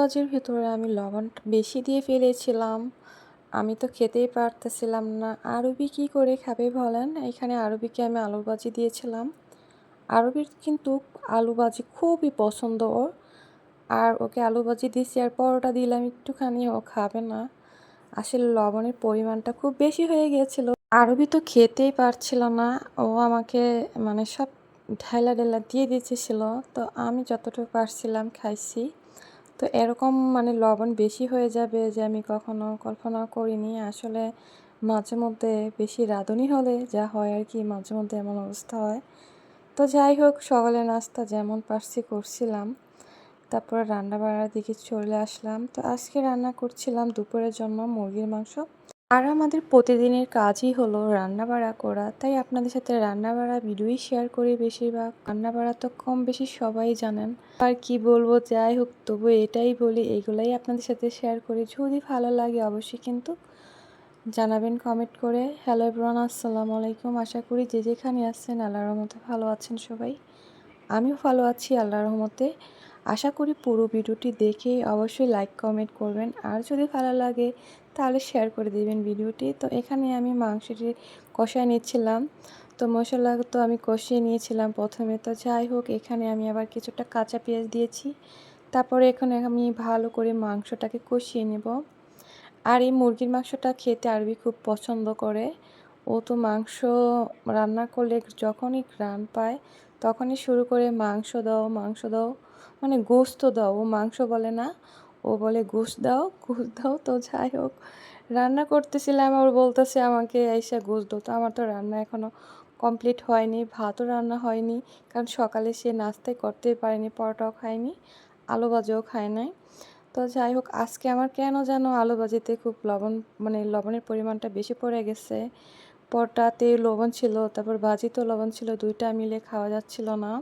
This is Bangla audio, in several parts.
ভাজির ভিতরে আমি লবণ বেশি দিয়ে ফেলেছিলাম। আমি তো খেতেই পারতেছিলাম না। আরবি কী করে খাবে বলেন? এখানে আরবিকে আমি আলু ভাজি দিয়েছিলাম। আরবির কিন্তু আলু ভাজি খুবই পছন্দ ওর। আর ওকে আলু ভাজি দিয়েছি আর পরোটা দিলাম একটুখানি ও খাবে না। আসলে লবণের পরিমাণটা খুব বেশি হয়ে গিয়েছিল। আরবি তো খেতেই পারছিল না। ও আমাকে মানে সব ঢাইলা ঢেলা দিয়ে দিতেছিল তো আমি যতটুকু পারছিলাম খাইছি। তো এরকম মানে লবণ বেশি হয়ে যাবে যে আমি কখনো কল্পনা করিনি। আসলে মাঝে মধ্যে বেশি রাঁধুনি হলে যা হয় আর কি, মাঝে মধ্যে এমন অবস্থা হয়। তো যাই হোক সকালে নাস্তা যেমন পারছি করছিলাম। তারপরে রান্না বাড়ার দিকে চলে আসলাম। তো আজকে রান্না করছিলাম দুপুরের জন্য মুরগির মাংস। আর আমাদের প্রতিদিনের কাজই হলো রান্না বাড়া করা। তাই আপনাদের সাথে রান্না বাড়া ভিডিওই শেয়ার করি বেশিরভাগ। রান্না বাড়া তো কম বেশি সবাই জানেন। আর কি বলব, যাই হোক, তবু এটাই বলি, এগুলাই আপনাদের সাথে শেয়ার করি। যদি ভালো লাগে অবশ্যই কিন্তু জানাবেন কমেন্ট করে। হ্যালো এভরান আসসালামু আলাইকুম। আশা করি যে যেখানে আছেন, আল্লাহর রহমতে ভালো আছেন সবাই। আমিও ভালো আছি, আল্লাহর রহমতে। আশা করি পুরো ভিডিওটি দেখে অবশ্যই লাইক কমেন্ট করবেন। আর যদি ভালো লাগে, তাহলে শেয়ার করে দিবেন ভিডিওটি। তো এখানে আমি মাংসটি কষায় নিচ্ছিলাম। তো মশলা তো আমি কষিয়ে নিয়েছিলাম প্রথমে। তো যাই হোক, এখানে আমি আবার কিছুটা কাঁচা পেঁয়াজ দিয়েছি। তারপরে এখানে আমি ভালো করে মাংসটাকে কষিয়ে নেব। আর এই মুরগির মাংসটা খেতে আরবি খুব পছন্দ করে। ও তো মাংস রান্না করলে যখনই গ্রান পায়, তখনই শুরু করে মাংস দাও মাংস দাও মানে গোস্ত দাও। ও মাংস বলে না, ও বলে গোস দাও গোস দাও তো যাই হোক। রান্না করতেছিলাম, ওর বলতেছে আমাকে এসে গোস দাও। তো আমার তো রান্না এখনও কমপ্লিট হয়নি, ভাতও রান্না হয়নি, কারণ সকালে সে নাস্তাই করতেই পারেনি, পরোটাও খায়নি, আলু ভাজাও খায় নাই। তো যাই হোক, আজকে আমার কেন যেন আলু ভাজিতে খুব লবণ মানে লবণের পরিমাণটা বেশি পড়ে গেছে। পরটাতে লবণ ছিল, তারপর ভাজিতেও লবণ ছিল, দুইটা মিলে খাওয়া যাচ্ছিল না।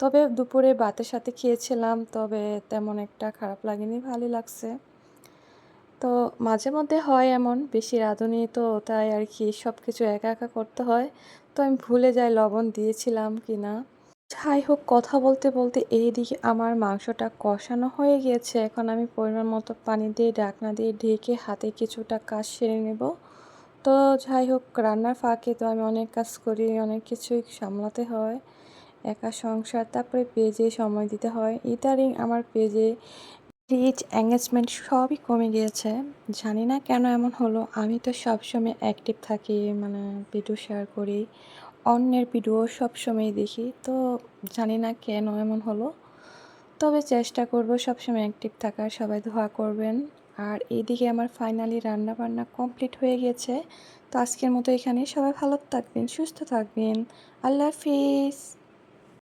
তবে দুপুরে ভাতের সাথে খেয়েছিলাম, তবে তেমন একটা খারাপ লাগেনি, ভালোই লাগছে। তো মাঝে মধ্যে হয় এমন, বেশি রাঁধুনি তো তাই আর কি সব কিছু একা একা করতে হয়। তো আমি ভুলে যাই লবণ দিয়েছিলাম কি না যাই হোক, কথা বলতে বলতে এইদিকে আমার মাংসটা কষানো হয়ে গিয়েছে। এখন আমি পরিমাণ মতো পানি দিয়ে ডাকনা দিয়ে ঢেকে হাতে কিছুটা কাজ সেরে নেব। তো যাই হোক, রান্নার ফাঁকে তো আমি অনেক কাজ করি, অনেক কিছুই সামলাতে হয়। একা সংসার, তারপরে পেজে সময় দিতে হয়। ইদারিং আমার পেজে রিচ এঙ্গেজমেন্ট সবই কমে গিয়েছে। জানি না কেন এমন হলো। আমি তো সবসময় অ্যাক্টিভ থাকি মানে ভিডিও শেয়ার করি অন্যের ভিডিও সবসময় দেখি, তো জানি না কেন এমন হলো। তবে চেষ্টা করব সবসময় অ্যাক্টিভ থাকার, সবাই ধোয়া করবেন। আর এইদিকে আমার ফাইনালি রান্না বান্না কমপ্লিট হয়ে গেছে। তো আজকের মতো এখানে সবাই ভালো থাকবেন, সুস্থ থাকবেন। আল্লাহ হাফিজ।